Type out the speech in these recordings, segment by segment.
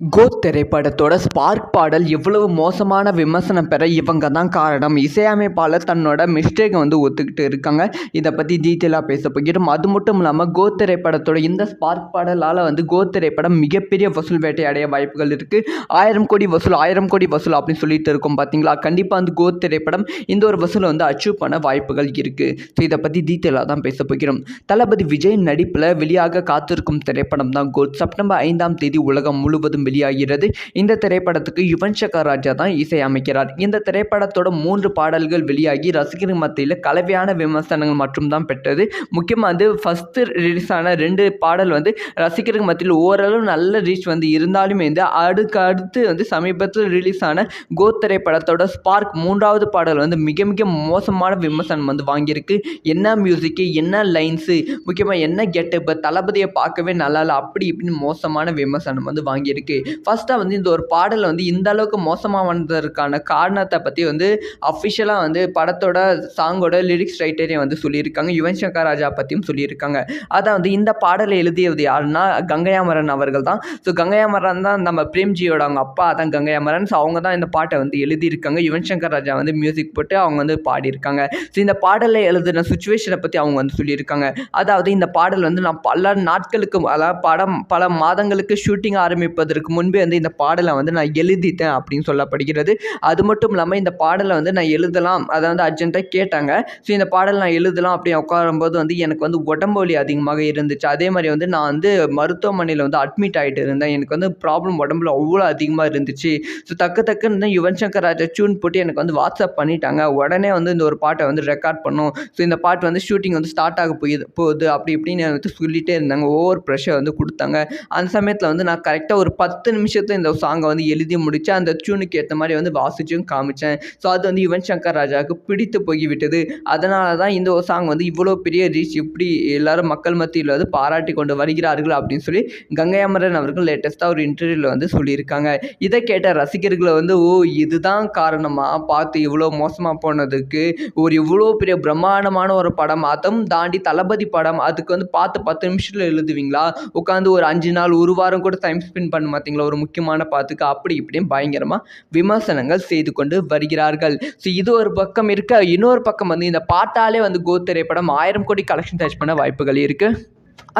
கோத் திரைப்படத்தோட ஸ்பார்க் பாடல் எவ்வளவு மோசமான விமர்சனம் பெற இவங்க தான் காரணம். இசையமைப்பாளர் தன்னோட மிஸ்டேக்கை வந்து ஒத்துக்கிட்டு இருக்காங்க. இதை பற்றி டீட்டெயிலாக பேச போகிறோம். அது மட்டும் இல்லாமல் கோத் திரைப்படத்தோட இந்த ஸ்பார்க் பாடலால் வந்து கோ திரைப்படம் மிகப்பெரிய வசூல் வேட்டையடைய வாய்ப்புகள் இருக்குது ஆயிரம் கோடி வசூல் ஆயிரம் கோடி வசூல் அப்படின்னு சொல்லிட்டு இருக்கோம் பார்த்தீங்களா கண்டிப்பாக வந்து கோத் திரைப்படம் இந்த ஒரு வசூலை வந்து அச்சீவ் பண்ண வாய்ப்புகள் இருக்குது ஸோ இதை பற்றி டீட்டெயிலாக தான் பேச போகிறோம். தளபதி விஜய் நடிப்பில் வெளியாக காத்திருக்கும் திரைப்படம் தான் கோத். செப்டம்பர் ஐந்தாம் தேதி உலகம் முழுவதும் வெளியாகிறது. இந்த திரைப்படத்துக்கு யுவன் சங்கர் ராஜா தான் இசையமைக்கிறார் இந்த திரைப்படத்தோட மூன்று பாடல்கள் வெளியாகி ரசிகர்கள் மத்தியில் கலவையான விமர்சனங்கள் மட்டும் தான் பெற்றது. முக்கியமாக வந்து ஃபஸ்ட்டு ரிலீஸ் ஆன ரெண்டு பாடல் வந்து ரசிகர்கள் மத்தியில் ஓரளவு நல்ல ரீச் வந்து இருந்தாலுமே வந்து அடுக்கு அடுத்து வந்து சமீபத்தில் ரிலீஸ் ஆன கோ திரைப்படத்தோட ஸ்பார்க் மூன்றாவது பாடல் வந்து மிக மிக மோசமான விமர்சனம் வந்து வாங்கியிருக்கு. என்ன மியூசிக்கு என்ன லைன்ஸு முக்கியமாக என்ன கெட்டப்பு தளபதியை பார்க்கவே நல்லா இல்லை அப்படி இப்படின்னு மோசமான விமர்சனம் வந்து வாங்கியிருக்கு. ஃபஸ்ட்டாக வந்து இந்த ஒரு பாடல் வந்து இந்த அளவுக்கு மோசமாக வந்ததற்கான காரணத்தை பற்றி வந்து அஃபிஷியலாக வந்து படத்தோட சாங்கோட லிரிக்ஸ் ரைட்டரே வந்து சொல்லியிருக்காங்க. யுவன் சங்கர் ராஜா பற்றியும் சொல்லியிருக்காங்க. அதான் வந்து இந்த பாடலை எழுதியது யாருன்னா கங்கையாமரன் அவர்கள் தான். ஸோ கங்கையாமரன் தான் நம்ம பிரேம்ஜியோட அவங்க அப்பா தான் கங்கையாமரன். ஸோ அவங்க தான் இந்த பாட்டை வந்து எழுதியிருக்காங்க. யுவன் சங்கர் ராஜா வந்து மியூசிக் போட்டு அவங்க வந்து பாடியிருக்காங்க. ஸோ இந்த பாடலை எழுதின சுச்சுவேஷனை பற்றி அவங்க வந்து சொல்லியிருக்காங்க. அதாவது இந்த பாடல் வந்து நான் பல நாட்களுக்கு அதாவது படம் பல மாதங்களுக்கு ஷூட்டிங் ஆரம்பிப்பதற்கு முன்பே வந்து இந்த பாடலை வந்து நான் எழுதிட்டேன் அப்படின்னு சொல்லப்படுகிறது. அது மட்டும் இல்லாமல் இந்த பாடலை வந்து நான் எழுதலாம். அதை வந்து அர்ஜென்ட்டாக கேட்டாங்க. ஸோ இந்த பாடல் நான் எழுதலாம் அப்படி உட்காரும்போது வந்து எனக்கு வந்து உடம்பு வலி அதிகமாக இருந்துச்சு. அதே மாதிரி வந்து நான் வந்து மருத்துவமனையில் வந்து அட்மிட் ஆகிட்டு இருந்தேன். எனக்கு வந்து ப்ராப்ளம் உடம்புல அவ்வளோ அதிகமாக இருந்துச்சு. ஸோ தக்க தக்குன்னு யுவன் சங்கர் ராஜா டியூன் போட்டு எனக்கு வந்து வாட்ஸ்அப் பண்ணிட்டாங்க. உடனே வந்து இந்த ஒரு பாட்டை வந்து ரெக்கார்ட் பண்ணும். ஸோ இந்த பாட்டு வந்து ஷூட்டிங் வந்து ஸ்டார்ட் ஆக போகுது போகுது. அப்படி இப்படின்னு வந்து சொல்லிகிட்டே இருந்தாங்க. ஓவர் ப்ரெஷர் வந்து கொடுத்தாங்க. அந்த சமயத்தில் வந்து நான் கரெக்டாக ஒரு பத்து பத்து நிமிஷத்தில் இந்த சாங்கை வந்து எழுதி முடித்தேன் அந்த டியூனுக்கு ஏற்ற மாதிரி வந்து வாசிச்சும் காமிச்சேன். ஸோ அது வந்து யுவன் சங்கர் ராஜாவுக்கு பிடித்து போய்விட்டது. அதனால தான் இந்த ஒரு சாங் வந்து இவ்வளோ பெரிய ரீச் இப்படி எல்லாரும் மக்கள் மத்தியில் வந்து பாராட்டி கொண்டு வருகிறார்கள் அப்படின்னு சொல்லி கங்கை அமரன் அவர்கள் லேட்டஸ்ட்டாக ஒரு இன்டர்வியூவில் வந்து சொல்லியிருக்காங்க. இதை கேட்ட ரசிகர்களை வந்து ஓ இதுதான் காரணமாக பார்த்து இவ்வளோ மோசமாக போனதுக்கு ஒரு இவ்வளோ பெரிய பிரம்மாண்டமான ஒரு படம் அதுவும் தாண்டி தளபதி படம் அதுக்கு வந்து பார்த்து பத்து நிமிஷத்தில் எழுதுவீங்களா? உட்காந்து ஒரு அஞ்சு நாள் ஒரு வாரம் கூட டைம் ஸ்பெண்ட் பண்ண பார்த்தீங்களா? ஒரு முக்கியமான பாத்துக்கு அப்படி இப்படியும் பயங்கரமாக விமர்சனங்கள் செய்து கொண்டு வருகிறார்கள். ஸோ இது ஒரு பக்கம் இருக்க இன்னொரு பக்கம் வந்து இந்த பாட்டாலே வந்து கோ திரைப்படம் ஆயிரம் கோடி கலெக்ஷன் டச் பண்ண வாய்ப்புகள் இருக்குது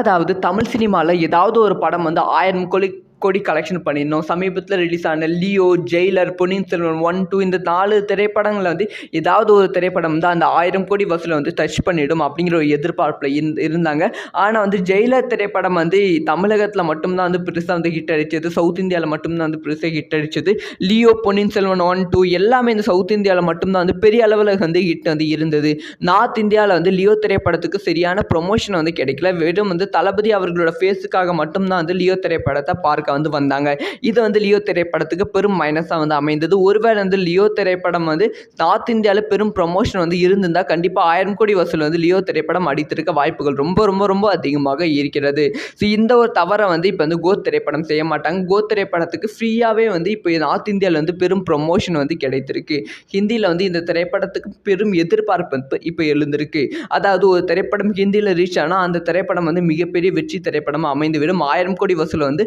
அதாவது தமிழ் சினிமாவில் ஏதாவது ஒரு படம் வந்து ஆயிரம் கோடி கோடி கலெக்ஷன் பண்ணியிருந்தோம். சமீபத்தில் ரிலீஸ் ஆன Leo Jailer Ponniyin Selvan one two இந்த நாலு திரைப்படங்களில் வந்து ஏதாவது ஒரு திரைப்படம் தான் அந்த ஆயிரம் கோடி வசூலை வந்து டச் பண்ணிடும் அப்படிங்கிற ஒரு எதிர்பார்ப்பில் இருந்து இருந்தாங்க. ஆனால் வந்து ஜெயிலர் திரைப்படம் வந்து தமிழகத்தில் மட்டும்தான் வந்து பெருசாக வந்து ஹிட் அடித்தது சவுத் இந்தியாவில் மட்டும்தான் வந்து பெருசாக ஹிட் அடித்தது Leo Ponniyin Selvan one two எல்லாமே இந்த சவுத் இந்தியாவில் மட்டும்தான் வந்து பெரிய அளவில் வந்து ஹிட் வந்து இருந்தது. நார்த் இந்தியாவில் வந்து லியோ திரைப்படத்துக்கு சரியான ப்ரொமோஷன் வந்து கிடைக்கல. வெறும் வந்து தளபதி அவர்களோட ஃபேஸுக்காக மட்டும்தான் வந்து லியோ திரைப்படத்தை பார்க்க வந்து வந்தாங்க. இது வந்து லியோ திரைப்படத்துக்கு பெரும் மைனஸாக வந்து அமைந்தது. ஒருவேளை வந்து லியோ திரைப்படம் வந்து நார்த் இந்தியாவில் பெரும் ப்ரொமோஷன் வந்து இருந்திருந்தால் கண்டிப்பாக ஆயிரம் கோடி வசூல் வந்து லியோ திரைப்படம் அடித்திருக்க வாய்ப்புகள் ரொம்ப ரொம்ப ரொம்ப அதிகமாக இருக்கிறது. ஸோ இந்த ஒரு தவறை வந்து இப்போ வந்து கோத் திரைப்படம் செய்ய மாட்டாங்க. கோ திரைப்படத்துக்கு ஃப்ரீயாகவே வந்து இப்போ நார்த் இந்தியாவில் வந்து பெரும் ப்ரொமோஷன் வந்து கிடைத்திருக்கு. ஹிந்தியில் வந்து இந்த திரைப்படத்துக்கு பெரும் எதிர்பார்ப்பு இப்போ எழுந்திருக்கு. அதாவது ஒரு திரைப்படம் ஹிந்தியில் ரீச் ஆனால் அந்த திரைப்படம் வந்து மிகப்பெரிய வெற்றி திரைப்படமாக அமைந்துவிடும். ஆயிரம் கோடி வசூல் வந்து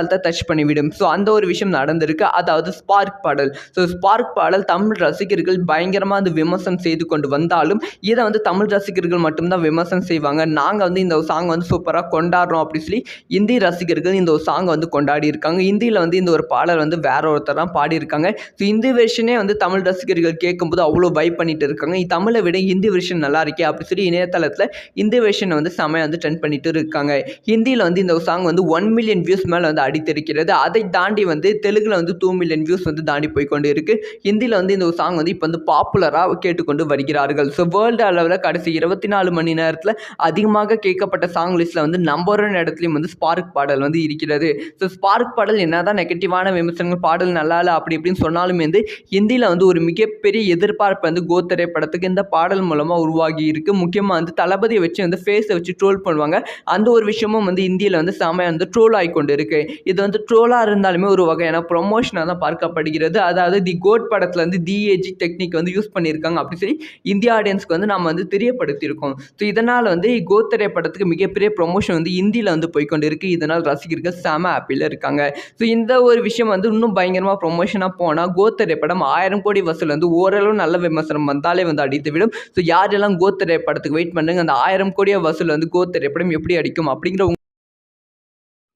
அசால்ட்டாக டச் பண்ணிவிடும். ஸோ அந்த ஒரு விஷயம் நடந்திருக்கு. அதாவது ஸ்பார்க் பாடல். ஸோ ஸ்பார்க் பாடல் தமிழ் ரசிகர்கள் பயங்கரமாக வந்து விமர்சனம் செய்து கொண்டு வந்தாலும் இதை வந்து தமிழ் ரசிகர்கள் மட்டும்தான் விமர்சனம் செய்வாங்க. நாங்கள் வந்து இந்த சாங் வந்து சூப்பராக கொண்டாடுறோம் அப்படின்னு சொல்லி இந்தி ரசிகர்கள் இந்த ஒரு சாங்கை வந்து கொண்டாடி இருக்காங்க. இந்தியில் வந்து இந்த ஒரு பாடல் வந்து வேற ஒருத்தர் தான் பாடியிருக்காங்க. ஸோ இந்தி வெர்ஷனே வந்து தமிழ் ரசிகர்கள் கேட்கும்போது அவ்வளோ வைப் பண்ணிட்டு இருக்காங்க. தமிழை விட ஹிந்தி வெர்ஷன் நல்லா இருக்கே அப்படின்னு சொல்லி இணையதளத்தில் இந்தி வெர்ஷனை வந்து செமையாக வந்து ட்ரெண்ட் பண்ணிட்டு இருக்காங்க. ஹிந்தியில் வந்து இந்த சாங் வந்து ஒன் மில்லியன் வியூஸ் மேலே வந்து அடித்திருக்கிறது. அதை தாண்டி வந்து தெலுங்கில் வந்து டூ மில்லியன் வியூஸ் வந்து தாண்டி போய் கொண்டு இருக்குது ஹிந்தியில் வந்து இந்த சாங் வந்து இப்போ வந்து பாப்புலராக கேட்டுக்கொண்டு வருகிறார்கள். ஸோ வேர்ல்டு அளவில் கடைசி இருபத்தி நாலு மணி நேரத்தில் அதிகமாக கேட்கப்பட்ட சாங் லிஸ்ட்டில் வந்து நம்பர் ஒன் இடத்துலையும் வந்து ஸ்பார்க் பாடல் வந்து இருக்கிறது. ஸோ ஸ்பார்க் பாடல் என்ன தான் நெகட்டிவான விமர்சனங்கள் பாடல் நல்லா இல்லை அப்படி இப்படின்னு சொன்னாலுமே வந்து ஹிந்தியில் வந்து ஒரு மிகப்பெரிய எதிர்பார்ப்பு வந்து கோ திரைப்படத்துக்கு இந்த பாடல் மூலமாக உருவாகி இருக்கு. முக்கியமாக வந்து தளபதியை வச்சு வந்து ஃபேஸை வச்சு ட்ரோல் பண்ணுவாங்க. அந்த ஒரு விஷயமும் வந்து இந்தியில் வந்து செமையாக வந்து ட்ரோல் ஆகி கொண்டு இருக்கு இது வந்து ட்ரோலாக இருந்தாலுமே ஒரு வகையான ப்ரொமோஷனாக தான் பார்க்கப்படுகிறது. அதாவது தி கோட் படத்தில் வந்து டிஏஜி டெக்னிக் வந்து யூஸ் பண்ணியிருக்காங்க அப்படின்னு சொல்லி இந்திய ஆடியன்ஸ்க்கு வந்து நம்ம வந்து தெரியப்படுத்தியிருக்கோம். ஸோ இதனால் வந்து கோத் திரைப்படத்துக்கு மிகப்பெரிய ப்ரொமோஷன் வந்து இந்தியில் வந்து போய்க்கொண்டு இருக்குது இதனால் ரசிகர்கள் செம ஆப்பில் இருக்காங்க. ஸோ இந்த ஒரு விஷயம் வந்து இன்னும் பயங்கரமாக ப்ரொமோஷனாக போனால் கோத் திரைப்படம் ஆயிரம் கோடி வசூல் வந்து ஓரளவு நல்ல விமர்சனம் வந்தாலே வந்து அடித்து விடும் ஸோ யாரெல்லாம் கோத் திரைப்படத்துக்கு வெயிட் பண்ணுங்க அந்த ஆயிரம் கோடிய வசூல் வந்து கோத் திரைப்படம் எப்படி அடிக்கும் அப்படிங்கிற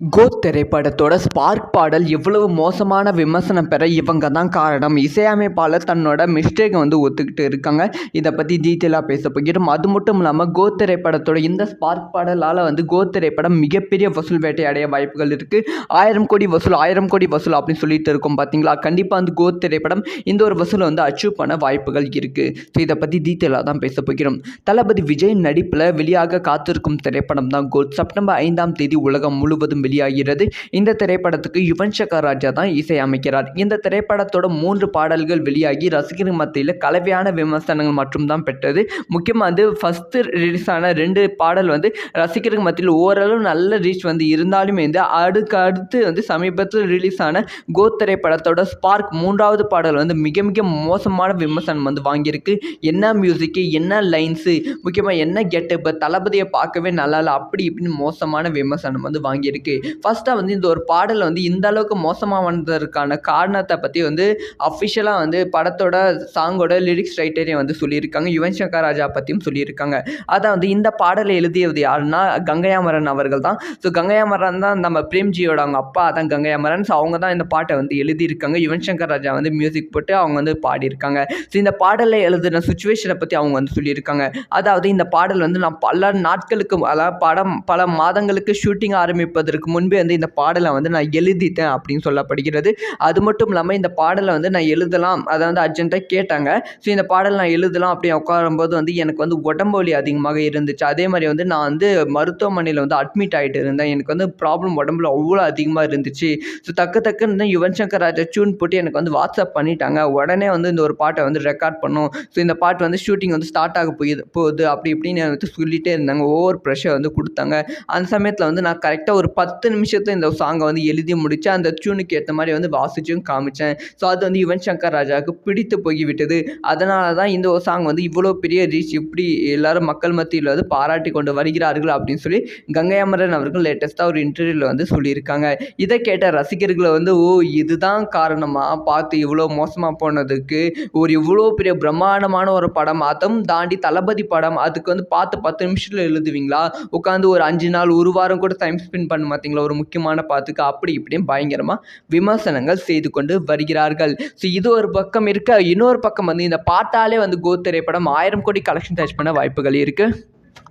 கோத் திரைப்படத்தோட ஸ்பார்க் பாடல் இவ்வளவு மோசமான விமர்சனம் பெற இவங்க தான் காரணம். இசையமைப்பாளர் தன்னோட மிஸ்டேக்கை வந்து ஒத்துக்கிட்டு இருக்காங்க. இதை பற்றி டீட்டெயிலாக பேச போகிறோம். அது மட்டும் இல்லாமல் கோத் திரைப்படத்தோட இந்த ஸ்பார்க் பாடலால் வந்து கோத் திரைப்படம் மிகப்பெரிய வசூல் வேட்டையடைய வாய்ப்புகள் இருக்குது ஆயிரம் கோடி வசூல் ஆயிரம் கோடி வசூல் அப்படின்னு சொல்லிட்டு இருக்கோம் பார்த்தீங்களா கண்டிப்பாக வந்து கோத் திரைப்படம் இந்த ஒரு வசூலை வந்து அச்சீவ் பண்ண வாய்ப்புகள் இருக்குது ஸோ இதை பற்றி டீட்டெயிலாக தான் பேச போகிறோம். தளபதி விஜய் நடிப்பில் வெளியாக காத்திருக்கும் திரைப்படம் தான் கோத். செப்டம்பர் ஐந்தாம் தேதி உலகம் முழுவதும் வெளியாகிறது. இந்த திரைப்படத்துக்கு யுவன் சங்கர் ராஜா தான் இசையமைக்கிறார் இந்த திரைப்படத்தோட மூன்று பாடல்கள் வெளியாகி ரசிகர்கள் மத்தியில் கலவையான விமர்சனங்கள் மட்டும் தான் பெற்றது. முக்கியமாக வந்து ஃபஸ்ட்டு ரிலீஸ் ஆன ரெண்டு பாடல் வந்து ரசிகர்கள் மத்தியில் ஓரளவு நல்ல ரீச் வந்து இருந்தாலுமே வந்து அடுக்கு அடுத்து வந்து சமீபத்தில் ரிலீஸ் ஆன கோ திரைப்படத்தோட ஸ்பார்க் மூன்றாவது பாடல் வந்து மிக மிக மோசமான விமர்சனம் வந்து வாங்கியிருக்கு. என்ன மியூசிக்கு என்ன லைன்ஸு முக்கியமாக என்ன கெட்டப்பு தளபதியை பார்க்கவே நல்லா இல்லை அப்படி இப்படின்னு மோசமான விமர்சனம் வந்து வாங்கியிருக்கு. ஃபஸ்ட்டாக வந்து இந்த ஒரு பாடல் வந்து இந்த அளவுக்கு மோசமாக வந்ததற்கான காரணத்தை பற்றி வந்து அஃபிஷியலாக வந்து படத்தோட சாங்கோட லிரிக்ஸ் ரைட்டரையும் வந்து சொல்லியிருக்காங்க. யுவன் சங்கர் ராஜா பற்றியும் சொல்லியிருக்காங்க. அதான் வந்து இந்த பாடலை எழுதியது யாருன்னா கங்கையாமரன் அவர்கள் தான். ஸோ கங்கையாமரன் தான் நம்ம பிரேம்ஜியோட அவங்க அப்பா தான் கங்கையாமரன். ஸோ அவங்க தான் இந்த பாட்டை வந்து எழுதியிருக்காங்க. யுவன் சங்கர் ராஜா வந்து மியூசிக் போட்டு அவங்க வந்து பாடியிருக்காங்க. ஸோ இந்த பாடலை எழுதின சுச்சுவேஷனை பற்றி அவங்க வந்து சொல்லியிருக்காங்க. அதாவது இந்த பாடல் வந்து நான் பல நாட்களுக்கு அதாவது படம் பல மாதங்களுக்கு ஷூட்டிங் ஆரம்பிப்பதற்கு முன்பே வந்து இந்த பாடலை வந்து நான் எழுதி எழுதிட்டேன் அப்படின்னு சொல்லப்படுகிறது. அது மட்டும் இல்லாமல் இந்த பாடலை வந்து நான் எழுதலாம். அதை வந்து அர்ஜென்ட்டாக கேட்டாங்க. ஸோ இந்த பாடல் நான் எழுதலாம் அப்படி உட்காரும்போது வந்து எனக்கு வந்து உடம்பு வலி அதிகமாக இருந்துச்சு. அதே மாதிரி வந்து நான் வந்து மருத்துவமனையில் வந்து அட்மிட் ஆகிட்டு இருந்தேன். எனக்கு வந்து ப்ராப்ளம் உடம்புல அவ்வளோ அதிகமாக இருந்துச்சு. ஸோ தக்க தக்குன்னு யுவன் சங்கர் ராஜா டியூன் போட்டு எனக்கு வந்து வாட்ஸ்அப் பண்ணிட்டாங்க. உடனே வந்து இந்த ஒரு பாட்டை வந்து ரெக்கார்ட் பண்ணும். ஸோ இந்த பாட்டு வந்து ஷூட்டிங் வந்து ஸ்டார்ட் ஆக போகுது போகுது. அப்படி இப்படின்னு வந்து சொல்லிகிட்டே இருந்தாங்க. ஓவர் ப்ரெஷர் வந்து கொடுத்தாங்க. அந்த சமயத்தில் வந்து நான் கரெக்டாக ஒரு பத்து நிமிஷத்தில் இந்த சாங்கை வந்து எழுதி முடித்து அந்த டியூனுக்கு ஏற்ற மாதிரி வந்து வாசிச்சும் காமிச்சேன். ஸோ அது வந்து யுவன் சங்கர் ராஜாவுக்கு பிடித்து போய்விட்டது. அதனால தான் இந்த ஒரு சாங் வந்து இவ்வளோ பெரிய ரீச் இப்படி எல்லாரும் மக்கள் மத்தியில் வந்து பாராட்டி கொண்டு வருகிறார்கள் அப்படின்னு சொல்லி கங்கை அமரன் அவர்கள் லேட்டஸ்ட்டாக ஒரு இன்டர்வியூவில் வந்து சொல்லியிருக்காங்க. இதை கேட்ட ரசிகர்களை வந்து ஓ இதுதான் காரணமாக பார்த்து இவ்வளோ மோசமாக போனதுக்கு. ஒரு இவ்வளோ பெரிய பிரம்மாண்டமான ஒரு படம் அதுவும் தாண்டி தளபதி படம் அதுக்கு வந்து பார்த்து பத்து நிமிஷத்தில் எழுதுவீங்களா? உட்காந்து ஒரு அஞ்சு நாள் ஒரு வாரம் கூட டைம் ஸ்பெண்ட் பண்ண மாட்டீங்களா? ஒரு முக்கியமான பாத்துக்கு அப்படி இப்படி பற்றியும் பயங்கரமாக விமர்சனங்கள் செய்து கொண்டு வருகிறார்கள். ஸோ இது ஒரு பக்கம் இருக்க இன்னொரு பக்கம் வந்து இந்த பாட்டாலே வந்து கோ திரைப்படம் ஆயிரம் கோடி கலெக்ஷன் டச் பண்ண வாய்ப்புகள் இருக்குது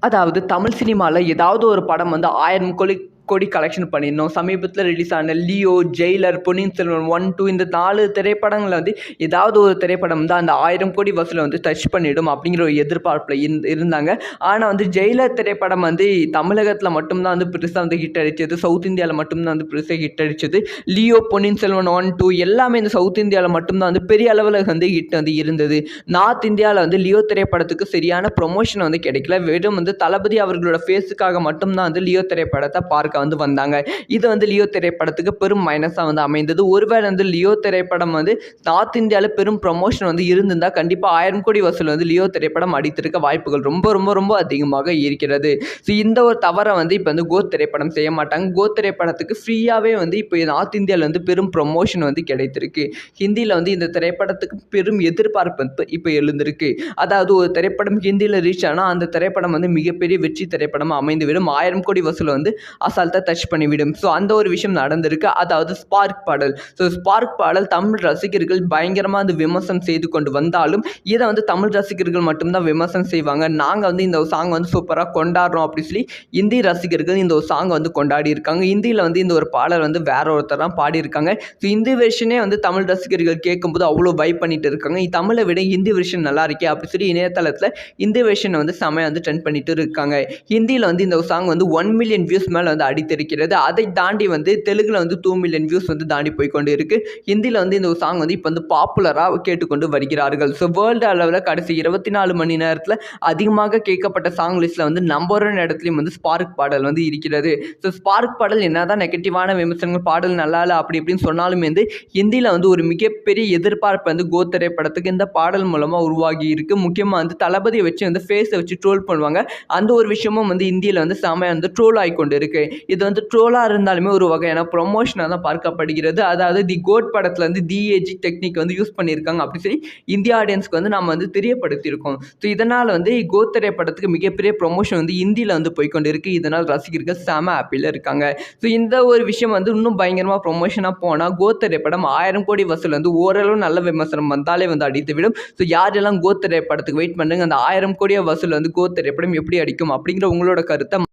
அதாவது தமிழ் சினிமாவில் ஏதாவது ஒரு படம் வந்து ஆயிரம் கோடி கோடி கலெக்ஷன் பண்ணியிருந்தோம். சமீபத்தில் ரிலீஸ் ஆன Leo Jailer Ponniyin Selvan one two இந்த நாலு திரைப்படங்களில் வந்து ஏதாவது ஒரு திரைப்படம் வந்து அந்த ஆயிரம் கோடி வசூலை வந்து டச் பண்ணிடும் அப்படிங்கிற ஒரு எதிர்பார்ப்பில் இருந்து இருந்தாங்க. ஆனால் வந்து ஜெயிலர் திரைப்படம் வந்து தமிழகத்தில் மட்டும்தான் வந்து பெருசாக வந்து ஹிட் அடித்தது சவுத் இந்தியாவில் மட்டும்தான் வந்து பெருசாக ஹிட் அடிச்சது. Leo Ponniyin Selvan one two எல்லாமே இந்த சவுத் இந்தியாவில் மட்டும்தான் வந்து பெரிய அளவில் வந்து ஹிட் வந்து இருந்தது. நார்த் இந்தியாவில் வந்து லியோ திரைப்படத்துக்கு சரியான ப்ரொமோஷன் வந்து கிடைக்கல. வெறும் வந்து தளபதி அவர்களோட ஃபேஸுக்காக மட்டும்தான் வந்து லியோ திரைப்படத்தை பார்க்க வந்து வந்தாங்க. இது வந்து லியோ திரைப்படத்துக்கு பெரும் மைனஸாக வந்து அமைந்தது. ஒருவேளை வந்து லியோ திரைப்படம் வந்து நார்த் இந்தியாவில் பெரும் ப்ரொமோஷன் வந்து இருந்திருந்தால் கண்டிப்பாக ஆயிரம் கோடி வசூல் வந்து லியோ திரைப்படம் அடித்திருக்க வாய்ப்புகள் ரொம்ப ரொம்ப ரொம்ப அதிகமாக இருக்கிறது. ஸோ இந்த ஒரு தவறை வந்து இப்போ வந்து கோ திரைப்படம் செய்ய மாட்டாங்க. கோ திரைப்படத்துக்கு ஃப்ரீயாகவே வந்து இப்போ நார்த் இந்தியாவில் வந்து பெரும் ப்ரொமோஷன் வந்து கிடைத்திருக்கு. ஹிந்தியில் வந்து இந்த திரைப்படத்துக்கு பெரும் எதிர்பார்ப்பு இப்போ இப்போ எழுந்திருக்கு. அதாவது ஒரு திரைப்படம் ஹிந்தியில் ரீச் ஆனால் அந்த திரைப்படம் வந்து மிகப்பெரிய வெற்றி திரைப்படமாக அமைந்துவிடும். ஆயிரம் கோடி வசூல் வந்து அசால்ட்டாக டச் பண்ணிவிடும். ஸோ அந்த ஒரு விஷயம் நடந்திருக்கு. அதாவது ஸ்பார்க் பாடல். ஸோ ஸ்பார்க் பாடல் தமிழ் ரசிகர்கள் பயங்கரமாக அந்த விமர்சனம் செய்து கொண்டு வந்தாலும் இதை வந்து தமிழ் ரசிகர்கள் மட்டும்தான் விமர்சனம் செய்வாங்க. நாங்கள் வந்து இந்த சாங் வந்து சூப்பராக கொண்டாடுறோம் அப்படின்னு சொல்லி இந்தி ரசிகர்கள் இந்த ஒரு சாங்கை வந்து கொண்டாடி இருக்காங்க. இந்தியில் வந்து இந்த ஒரு பாடல் வந்து வேற ஒருத்தர் தான் பாடியிருக்காங்க. ஸோ இந்தி வெர்ஷனே வந்து தமிழ் ரசிகர்கள் கேட்கும்போது அவ்வளோ வைப் பண்ணிட்டு இருக்காங்க. தமிழை விட ஹிந்தி வெர்ஷன் நல்லா இருக்கே அப்படி சொல்லி இணையதளத்தில் இந்தி வெர்ஷனை வந்து செமையாக வந்து ட்ரெண்ட் பண்ணிட்டு இருக்காங்க. ஹிந்தியில் வந்து இந்த சாங் வந்து ஒன் மில்லியன் வியூஸ் மேலே வந்து அடித்திருக்கிறது. அதை தாண்டி வந்து தெலுங்கில் வந்து டூ மில்லியன் வியூஸ் வந்து தாண்டி போய் கொண்டு இருக்கு ஹிந்தியில் வந்து இந்த ஒரு சாங் வந்து இப்போ வந்து பாப்புலராக கேட்டுக்கொண்டு வருகிறார்கள். ஸோ வேர்ல்டு அளவில் கடைசி இருபத்தி நாலு மணி நேரத்தில் அதிகமாக கேட்கப்பட்ட சாங் லிஸ்ட்டில் வந்து நம்பர் ஒன் இடத்துலையும் வந்து ஸ்பார்க் பாடல் வந்து இருக்கிறது. ஸோ ஸ்பார்க் பாடல் என்ன தான் நெகட்டிவான விமர்சனங்கள் பாடல் நல்லா இல்லை அப்படி இப்படின்னு சொன்னாலுமே வந்து ஹிந்தியில் வந்து ஒரு மிகப்பெரிய எதிர்பார்ப்பு வந்து கோ திரைப்படத்துக்கு இந்த பாடல் மூலமாக உருவாகி இருக்கு. முக்கியமாக வந்து தளபதியை வச்சு வந்து ஃபேஸை வச்சு ட்ரோல் பண்ணுவாங்க. அந்த ஒரு விஷயமும் வந்து இந்தியில் வந்து செமையாக வந்து ட்ரோல் ஆகி கொண்டு இருக்கு இது வந்து ட்ரோலாக இருந்தாலுமே ஒரு வகையான ப்ரொமோஷனாக தான் பார்க்கப்படுகிறது. அதாவது தி கோட் படத்தில் வந்து டிஏஜி டெக்னிக் வந்து யூஸ் பண்ணியிருக்காங்க. அப்படின்னு சொல்லி இந்திய ஆடியன்ஸ்க்கு வந்து நம்ம வந்து தெரியப்படுத்தியிருக்கோம். ஸோ இதனால் வந்து கோ திரைப்படத்துக்கு மிகப்பெரிய ப்ரொமோஷன் வந்து இந்தியில் வந்து போய்க்கொண்டு இருக்கு இதனால் ரசிகர்கள் செம ஹாப்பியில் இருக்காங்க. ஸோ இந்த ஒரு விஷயம் வந்து இன்னும் பயங்கரமாக ப்ரொமோஷனாக போனால் கோத்தரை திரைப்படம் ஆயிரம் கோடி வசூல் வந்து ஓரளவு நல்ல விமர்சனம் வந்தாலே வந்து அடித்து விடும் ஸோ யாரெல்லாம் கோ திரைப்படத்துக்கு வெயிட் பண்ணுங்க அந்த ஆயிரம் கோடிய வசூல் வந்து கோ திரைப்படம் எப்படி அடிக்கும் அப்படிங்கிற உங்களோட கருத்தை